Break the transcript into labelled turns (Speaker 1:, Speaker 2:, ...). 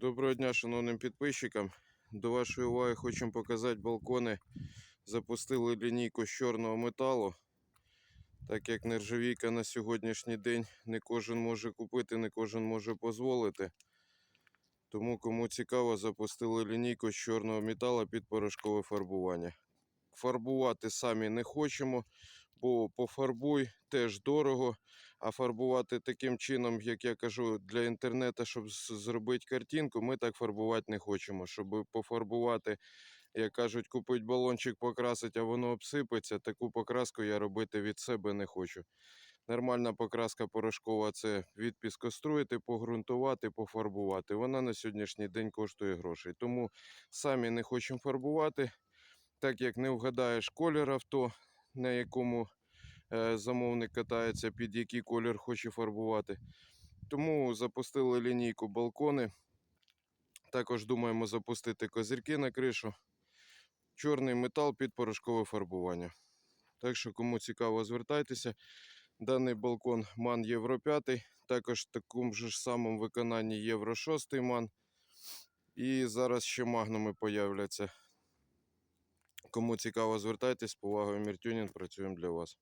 Speaker 1: Доброго дня, шановним підписчикам. До вашої уваги хочемо показати балкони. Запустили лінійку з чорного металу. Так як нержавійка на сьогоднішній день не кожен може купити, не кожен може дозволити. Тому кому цікаво, запустили лінійку з чорного металу під порошкове фарбування. Фарбувати самі не хочемо, бо пофарбуй теж дорого. А фарбувати таким чином, як я кажу, для інтернету, щоб зробити картинку, ми так фарбувати не хочемо. Щоб пофарбувати, як кажуть, купити балончик, покрасити, а воно обсипеться. Таку покраску я робити від себе не хочу. Нормальна покраска порошкова це відпіскоструїти, погрунтувати, пофарбувати. Вона на сьогоднішній день коштує грошей. Тому самі не хочемо фарбувати, так як не вгадаєш колір авто, на якому замовник катається, під який колір хоче фарбувати. Тому запустили лінійку балкони. Також думаємо запустити козирки на кришу. Чорний метал під порошкове фарбування. Так що, кому цікаво, звертайтеся. Даний балкон МАН Євро 5, також в такому ж самому виконанні Євро 6 МАН. І зараз ще магнуми появляться. Кому цікаво, звертайтесь, повагою Міртюнін, працюємо для вас.